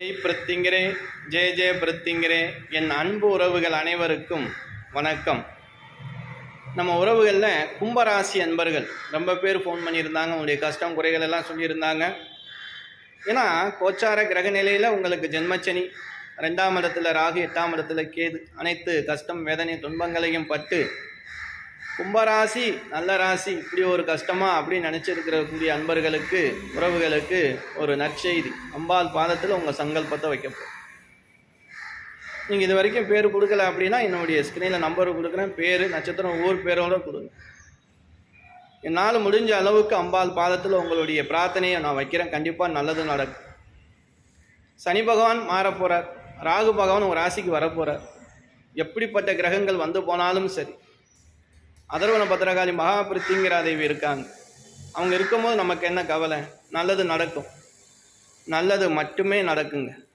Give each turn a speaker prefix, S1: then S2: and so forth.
S1: ஜெய் பிரத்திங்கரே ஜெய ஜெய பிரத்திங்கரே. என் அன்பு உறவுகள் அனைவருக்கும் வணக்கம். நம்ம உறவுகளில் கும்பராசி அன்பர்கள் ரொம்ப பேர் ஃபோன் பண்ணியிருந்தாங்க உங்களுடைய கஷ்டம் குறைகள் எல்லாம் சொல்லியிருந்தாங்க. ஏன்னா கோச்சார கிரக நிலையில் உங்களுக்கு ஜென்மச்சனி ரெண்டாம் இடத்துல ராகு எட்டாம் இடத்துல கேது அனைத்து கஷ்டம் வேதனை துன்பங்களையும் பட்டு கும்பராசி நல்ல ராசி இப்படி ஒரு கஷ்டமா அப்படின்னு நினச்சிருக்கிறக்கூடிய அன்பர்களுக்கு உறவுகளுக்கு ஒரு நற்செய்தி. அம்பாள் பாதத்தில் உங்கள் சங்கல்பத்தை வைக்க போகிறோம் நீங்கள் இது வரைக்கும் பேர் கொடுக்கல அப்படின்னா என்னுடைய ஸ்க்ரீனில் நம்பர் கொடுக்குறேன். பேர் நட்சத்திரம் ஊர் பேரோட கொடுங்க. என்னால் முடிஞ்ச அளவுக்கு அம்பாள் பாதத்தில் உங்களுடைய பிரார்த்தனையை நான் வைக்கிறேன். கண்டிப்பாக நல்லது நடக்கும். சனி பகவான் மாறப்போகிறார் ராகு பகவான் உங்கள் ராசிக்கு வரப்போகிறார் எப்படிப்பட்ட கிரகங்கள் வந்து போனாலும் சரி. அதர்வன பத்திரகாளி மகாபிருத்திங்கிற தேவி இருக்காங்க. அவங்க இருக்கும்போது நமக்கு என்ன கவலை? நல்லது நடக்கும். நல்லது மட்டுமே நடக்குங்க.